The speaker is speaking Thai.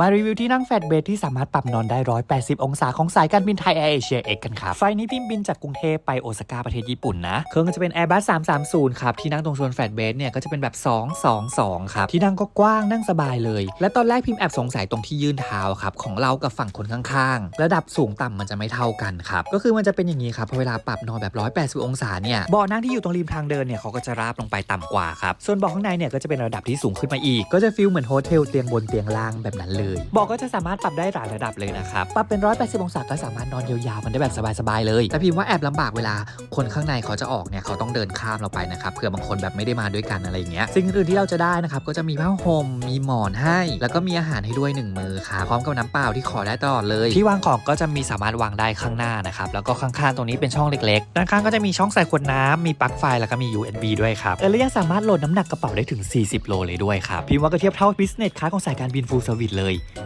มารีวิวที่นั่งแฟตเบดที่สามารถปรับนอนได้ 180 องศาของสายการบินไทยแอร์เอเชียเอกกันครับ ไฟล์นี้พิมพ์บินจากกรุงเทพไปโอซาก้าประเทศญี่ปุ่นนะ เครื่องก็จะเป็น Airbus 330 ครับ ที่นั่งตรงส่วนแฟตเบดเนี่ยก็จะเป็นแบบ 222 ครับ ที่นั่งก็กว้างนั่งสบายเลย และตอนแรกพิมพ์แอบสงสัยตรงที่ยื่นเท้าครับ ของเรากับฝั่งคนข้างๆ ระดับสูงต่ำมันจะไม่เท่ากันครับ ก็คือมันจะเป็นอย่างนี้ครับพอเวลาปรับนอนแบบ 180 องศาเนี่ยเบาะนั่งที่อยู่ตรงริมทางเดินเนี่ยเขาก็จะราบลงไปต่ำกว่าครับส่วนเบาะข้างในเนี่ยก็จะเป็นระดับที่สูงขึ้นมาอีก ก็จะฟีลเหมือนโฮเทลเตียงบนเตียงล่างแบบนั้นเลยเบาะก็จะสามารถปรับได้หลายระดับเลยนะครับปรับเป็น 180 องศาก็สามารถนอนยาวๆมันได้แบบสบายๆเลย แต่พิมพ์ว่าแอบลำบากเวลาคนข้างในเขาจะออกเนี่ยเขาต้องเดินข้ามเราไปนะครับเผื่อบางคนแบบไม่ได้มาด้วยกันอะไรอย่างเงี้ยสิ่งอื่นๆที่เราจะได้นะครับก็จะมีผ้าห่มมีหมอนให้ แล้วก็มีอาหารให้ด้วยหนึ่งมือค่ะพร้อมกับน้ำเปล่าที่ขอได้ตลอดเลย ที่วางของก็จะมีสามารถวางได้ข้างหน้านะครับแล้วก็ข้างๆตรงนี้เป็นช่องเล็กๆด้านข้างก็จะมีช่องใส่ขวดน้ำมีปลั๊กไฟแล้วก็มี USB ด้วยครับเออและยังสามารถโหลดน้ำหนักกระเป๋าได้ถึง 40 โลเลยด้วยครับพิมพ์ว่าก็เทียบเท่า business class ของสายการบิน full service เลย হয়